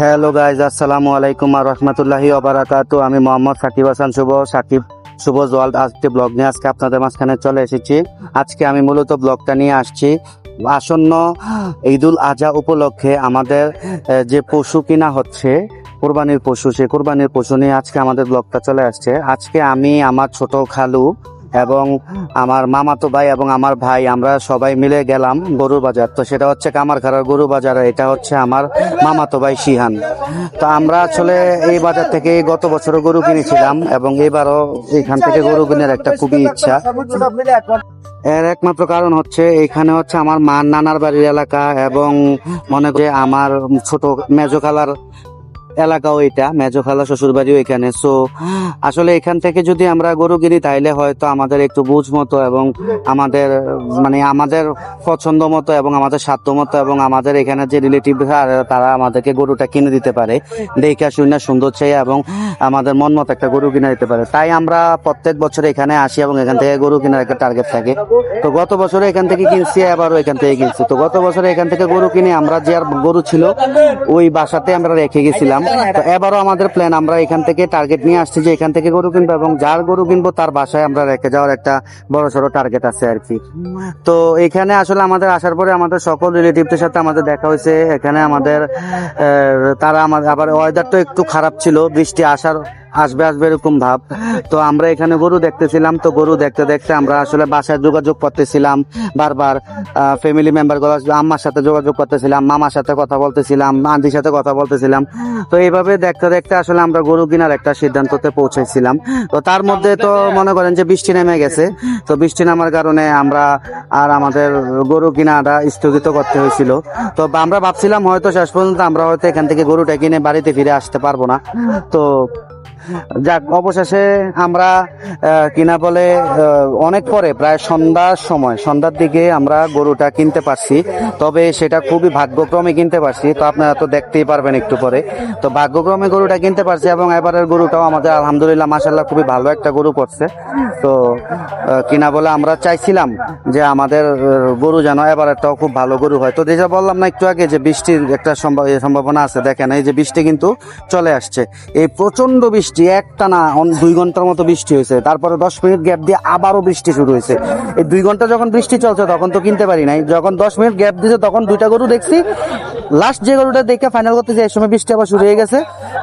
Hello guys আসসালামু আলাইকুম আর রহমতুল্লাহি ওবারাকাতু আমি মোহাম্মদ সাকিব হাসান শুভ, সাকিব শুভ ওয়ার্ল্ড আজকে ব্লগ নিয়ে আজকে আপনাদের মাঝখানে চলে এসেছি। আজকে আমি মূলত ব্লগটা নিয়ে আসছি। আসন্ন ঈদুল আজহা উপলক্ষে আমাদের যে পশু কিনা হচ্ছে, কোরবানির পশু সেই কোরবানির পশু নিয়ে আজকে আমাদের ব্লগটা চলে আসছে। আজকে আমি, আমার ছোট খালু এবং আমার মামাতো ভাই এবং আমার ভাই, আমরা সবাই মিলে গেলাম গরুর বাজার। তো সেটা হচ্ছে কামারখাড়ার গরু বাজার, এটা হচ্ছে আমার মামাতো ভাই শিহান। তো আমরা আসলে এই বাজার থেকে গত বছরও গরু কিনেছিলাম এবং এবারও এখান থেকে গরু কেনার একটা খুবই ইচ্ছা। এর একমাত্র কারণ হচ্ছে এখানে হচ্ছে আমার মা নানার বাড়ির এলাকা এবং মনে করে আমার ছোট মেজো খালার এলাকাও এটা, মেজো খালা শ্বশুর বাড়িও এখানে। সো আসলে এখান থেকে যদি আমরা গরু কিনি, তাইলে হয়তো আমাদের একটু বুঝ মতো এবং আমাদের মানে আমাদের পছন্দ মতো এবং আমাদের সাধ্য মতো এবং আমাদের এখানে যে রিলেটিভ তারা আমাদেরকে গরুটা কিনে দিতে পারে। দেখা শুনে সুন্দর চাই এবং আমাদের মন মতো একটা গরু কিনে দিতে পারে। তাই আমরা প্রত্যেক বছর এখানে আসি এবং এখান থেকে গরু কেনার একটা টার্গেট থাকে। তো গত বছরে এখান থেকে কিনছি, আবারও এখান থেকে কিনছি। তো গত বছরে এখান থেকে গরু কিনে আমরা যে আর গরু ছিল, ওই বাসাতে আমরা রেখে গেছিলাম। এবারও আমাদের প্ল্যান আমরা এখান থেকে টার্গেট নিয়ে আসছি যে এখান থেকে গরু কিনবো এবং যার গরু কিনবো তার বাসায় আমরা রেখে যাওয়ার একটা বড় সড়ো টার্গেট আছে আর কি। তো এখানে আসলে আমাদের আসার পরে আমাদের সকল রিলেটিভদের সাথে আমাদের দেখা হয়েছে। এখানে আমাদের তারা আমাদের আবার ওয়েদার তো একটু খারাপ ছিল বৃষ্টি আসার আসবে আসবে এরকম ভাব। তো আমরা এখানে গরু দেখতেছিলাম, তো গরু দেখতে দেখতে আমরা আসলে বাসায় যোগাযোগ করতেছিলাম বারবার। ফ্যামিলি মেম্বারগুলো আম্মার সাথে যোগাযোগ করতেছিলাম, মামার সাথে কথা বলতেছিলাম, আন্টির সাথে কথা বলতেছিলাম। তো এইভাবে দেখতে দেখতে আসলে আমরা গরু কেনার একটা সিদ্ধান্ততে পৌঁছেছিলাম। তো তার মধ্যে তো মনে করেন যে বৃষ্টি নেমে গেছে। তো বৃষ্টি নামার কারণে আমরা আর আমাদের গরু কিনাটা স্থগিত করতে হয়েছিল। তো আমরা ভাবছিলাম হয়তো শেষ পর্যন্ত আমরা হয়তো এখান থেকে গরুটা কিনে বাড়িতে ফিরে আসতে পারব না। তো যাক, অবশেষে আমরা কিনা বলে অনেক পরে, প্রায় সন্ধ্যার সময়, সন্ধ্যার দিকে আমরা গরুটা কিনতে পারছি। তবে সেটা খুবই ভাগ্যক্রমে কিনতে পারছি, তো আপনারা তো দেখতেই পারবেন একটু পরে। তো ভাগ্যক্রমে গরুটা কিনতে পারছি এবং এবারের গরুটাও আমাদের, আলহামদুলিল্লাহ মাসাল্লাহ খুবই ভালো একটা গরু পড়ছে। তো কিনা বলে, আমরা চাইছিলাম যে আমাদের গরু যেন এবারেরটাও খুব ভালো গরু হয়। তো যেটা বললাম না একটু আগে যে বৃষ্টির একটা সম্ভব- সম্ভাবনা আছে, দেখেন, এই যে বৃষ্টি কিন্তু চলে আসছে। এই প্রচণ্ড বৃষ্টি একটানা অন- দুই ঘণ্টার মতো বৃষ্টি হয়েছে। তারপরে দশ মিনিট গ্যাপ দিয়ে আবারও বৃষ্টি শুরু হয়েছে। এই দুই ঘণ্টা যখন বৃষ্টি চলছে, তখন তো কিনতে পারি নাই। যখন দশ মিনিট গ্যাপ দিয়েছে, তখন দুইটা গরু দেখছি। লাস্ট যে গরুটা দেখে ফাইনাল করতেছে, এই সময় বৃষ্টি আবার শুরু হয়ে গেছে।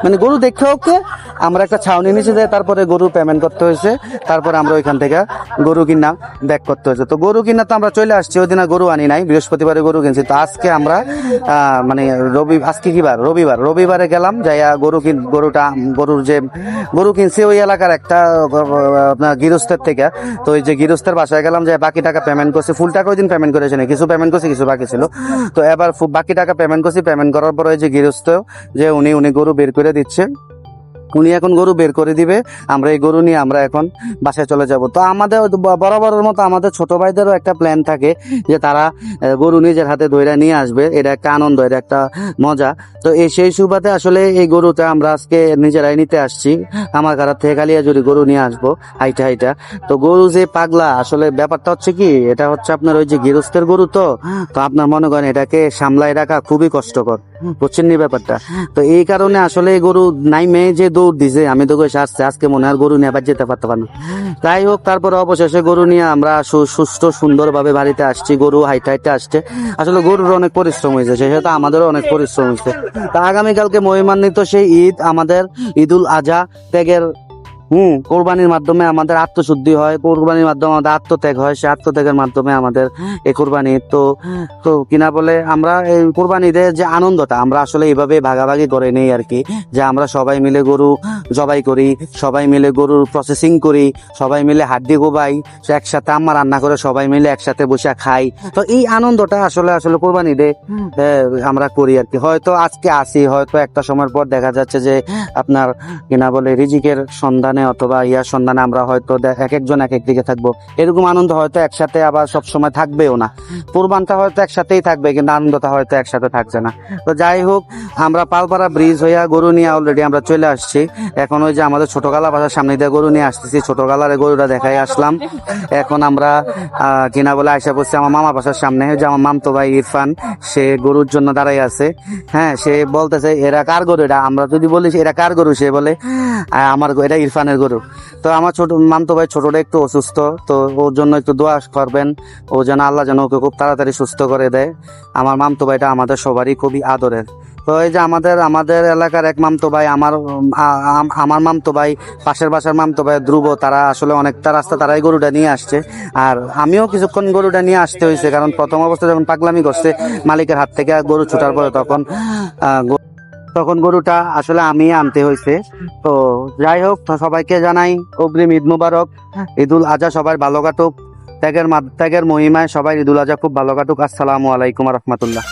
মানে গরু দেখে ওকে আমরা একটা ছাউনি নিচে যাই তারপরে গরু পেমেন্ট করতে হয়েছে। তারপরে আমরা ওইখান থেকে গরু কিনা ব্যাক করতে হয়েছে। তো গরু কিনা তো আমরা চলে আসছি, ওই দিন গরু আনি নাই। বৃহস্পতিবারে গরু কিনছি। তো আজকে আমরা মানে রবি আজকে কি বার? রবিবার। রবিবারে গেলাম, যাইয়া গরু কিন গরুটা গরুর যে গরু কিনছি ওই এলাকার একটা আপনার গৃহস্থের থেকে। তো ওই যে গৃহস্থের বাসায় গেলাম যে বাকি টাকা পেমেন্ট করছি। ফুল টাকা ওই দিন পেমেন্ট করেছে না কিছু পেমেন্ট করছি, কিছু বাকি ছিল। তো এবার বাকি টাকা পেমেন্ট করছি পেমেন্ট করার পর ওই যে গৃহস্থ যে উনি উনি গরু বের করে দিচ্ছে। উনি এখন গরু বের করে দিবে, আমরা এই গরু নিয়ে আমরা এখন বাসায় চলে যাব। তো আমাদের বরাবরের মতো আমাদের ছোট ভাইদেরও একটা প্ল্যান থাকে যে তারা গরু নিজের হাতে দইরা নিয়ে আসবে। এটা একটা আনন্দ, এটা একটা মজা। তো এই সেই সুবাদে আসলে এই গরুটা আমরা আজকে নিজেরাই নিতে আসছি। আমার ঘর থেকে কালিয়া যদি গরু নিয়ে আসব, হাইটা হাইটা। তো গরু যে পাগলা, আসলে ব্যাপারটা হচ্ছে কি, এটা হচ্ছে আপনার ওই যে গৃহস্থের গরু তো তো আপনার মনে করেন এটাকে সামলায় রাখা খুবই কষ্টকর। বুঝছেন ব্যাপারটা? তো এই কারণে আসলে গরু নাইমে যে দিছে, আমি তো আসছে আজকে মনে আর গরু নিয়ে আবার যেতে পারতে পারব না। তাই হোক, তারপরে অবশেষে গরু নিয়ে আমরা সুস্থ, সুন্দরভাবে বাড়িতে আসছি, গরু হাইটে হাইটে আসছে আসলে গরুর অনেক পরিশ্রম হয়েছে সেই সাথে আমাদেরও অনেক পরিশ্রম হয়েছে তা আগামীকালকে মহিমান্বিত সেই ঈদ, আমাদের ঈদুল আজহা, ত্যাগের হুম। কোরবানির মাধ্যমে আমাদের আত্মশুদ্ধি হয় কোরবানির মাধ্যমে আমাদের আত্মত্যাগ হয় সে আত্মত্যাগের মাধ্যমে আমাদের এই কোরবানি। তো তো কিনা বলে আমরা এই কোরবানিদের যে আনন্দটা আমরা আসলে এইভাবে ভাগাভাগি করে নেই আর কি। যে আমরা সবাই মিলে গরু জবাই করি সবাই মিলে গরুর প্রসেসিং করি সবাই মিলে হাড্ডি গোবাই একসাথে আম্মা রান্না করে সবাই মিলে একসাথে বসে খাই। তো এই আনন্দটা আসলে আসলে কোরবানি দে আমরা করি আর কি। হয়তো আজকে আসি হয়তো একটা সময়ের পর দেখা যাচ্ছে যে আপনার কিনা বলে রিজিকের সন্ধানে সন্ধানে অথবা ইয়ার সন্ধানে আমরা হয়তো এক একজন এক এক দিকে থাকব। এরকম আনন্দ হয়তো একসাথে আবার সব সময় থাকবেও না। কুরবানটা হয়তো একসাথেই থাকবে, কিন্তু আনন্দটা হয়তো একসাথে থাকছে না। তো যাই হোক, আমরা পালপাড়া ব্রিজ হইয়া গরু নিয়ে অলরেডি আমরা চলে আসছি। এখন ওই যে আমাদের ছোট গালা বাসার সামনে দিয়ে গরু নিয়ে আসতেছি। ছোটগালারে গরুটা দেখাই আসলাম। এখন আমরা কিনা বলে আয়সা পড়ছি আমার মামা বাসার সামনে। যে আমার মামতো ভাই ইরফান, সে গরুর জন্য দাঁড়াই আছে। হ্যাঁ সে বলতেছে, এরা কার গরু এটা? আমরা যদি বলি, এরা কার গরু? সে বলে আমার এটা ইরফানের গরু। তো আমার ছোট, মামতো ভাই ছোটটা একটু অসুস্থ, তো ওর জন্য একটু দোয়া করবেন। ও যেন আল্লাহ যেন ওকে খুব তাড়াতাড়ি সুস্থ করে দেয়। আমার মামতো ভাইটা আমাদের সবারই খুবই আদরের। তো এই যে আমাদের আমাদের এলাকার এক মামতো ভাই, আমার আমার মামতো ভাই, পাশের বাসার মামতো ভাই ধ্রুব, তারা আসলে অনেকটা রাস্তা তারাই গরুটা নিয়ে আসছে। আর আমিও কিছুক্ষণ গরুটা নিয়ে আসতে হয়েছে, কারণ প্রথম অবস্থা যখন পাগলামি করছে, মালিকের হাত থেকে গরু ছুটার পরে তখন তখন গরুটা আসলে আমি আনতে হয়েছে তো যাই হোক সবাইকে জানাই অগ্রিম ঈদ মুবারক ঈদুল আজহা সবাই ভালো কাটুক। ত্যাগের ত্যাগের মহিমায় সবাই ঈদুল আজহা খুব ভালো কাটুক। আসসালামু আলাইকুম রহমতুল্লাহ।